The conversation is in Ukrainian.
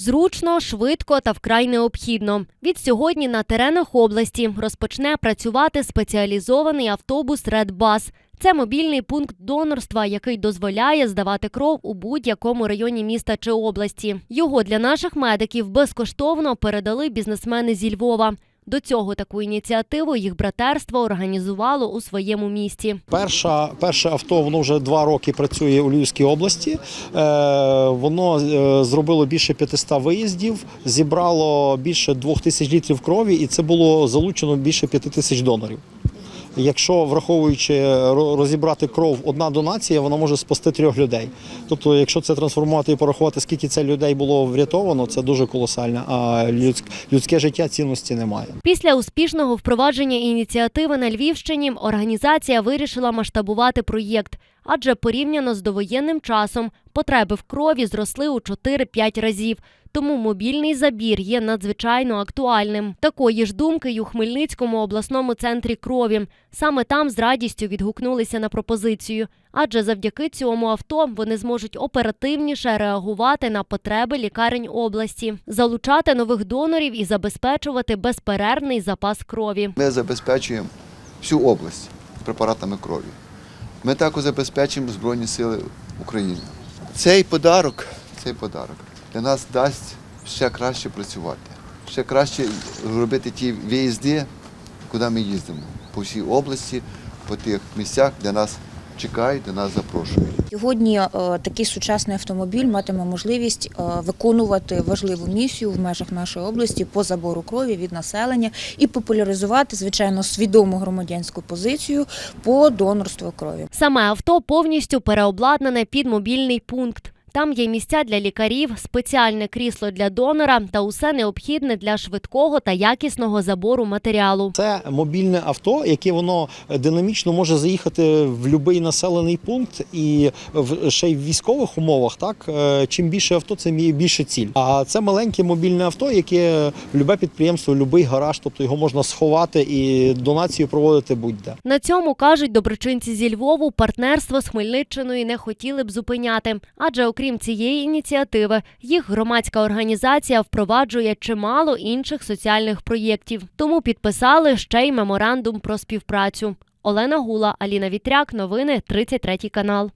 Зручно, швидко та вкрай необхідно. Від сьогодні на теренах області розпочне працювати спеціалізований автобус Редбас. Це мобільний пункт донорства, який дозволяє здавати кров у будь-якому районі міста чи області. Його для наших медиків безкоштовно передали бізнесмени зі Львова. До цього таку ініціативу їх братерство організувало у своєму місті. Перша, перше авто воно вже два роки працює у Львівській області. Е, воно е, зробило більше 500 виїздів, зібрало більше 2 тисяч літрів крові, і це було залучено більше 5 тисяч донорів. Якщо враховуючи ро- розібрати кров, одна донація, вона може спасти трьох людей. Тобто, якщо це трансформувати і порахувати, скільки це людей було врятовано, це дуже колосально. А людськ- людське життя цінності немає. Після успішного впровадження ініціативи на Львівщині організація вирішила масштабувати проєкт, адже порівняно з довоєнним часом потреби в крові зросли у 4-5 разів. Тому мобільний забір є надзвичайно актуальним. Такої ж думки й у Хмельницькому обласному центрі крові. Саме там з радістю відгукнулися на пропозицію, адже завдяки цьому авто вони зможуть оперативніше реагувати на потреби лікарень області, залучати нових донорів і забезпечувати безперервний запас крові. Ми забезпечуємо всю область препаратами крові. Ми також забезпечимо Збройні Сили України. Цей подарок, цей подарок для нас дасть ще краще працювати, ще краще робити ті виїзди, куди ми їздимо, по всій області, по тих місцях, де нас чекають, де нас запрошують. Сьогодні е, такий сучасний автомобіль матиме можливість е, виконувати важливу місію в межах нашої області по забору крові від населення і популяризувати, звичайно, свідому громадянську позицію по донорству крові. Саме авто повністю переобладнане під мобільний пункт. Там є місця для лікарів, спеціальне крісло для донора та усе необхідне для швидкого та якісного забору матеріалу. Це мобільне авто, яке воно динамічно може заїхати в будь-який населений пункт, і в ще й в військових умовах, так е, чим більше авто, є більше ціль. А це маленьке мобільне авто, яке любе підприємство, будь-який гараж, тобто його можна сховати і донацію проводити будь-де. На цьому кажуть доброчинці зі Львову, партнерство з Хмельниччиною не хотіли б зупиняти, адже окрім цієї ініціативи, їх громадська організація впроваджує чимало інших соціальних проєктів. Тому підписали ще й меморандум про співпрацю. Олена Гула, Аліна Вітряк, новини 33 канал.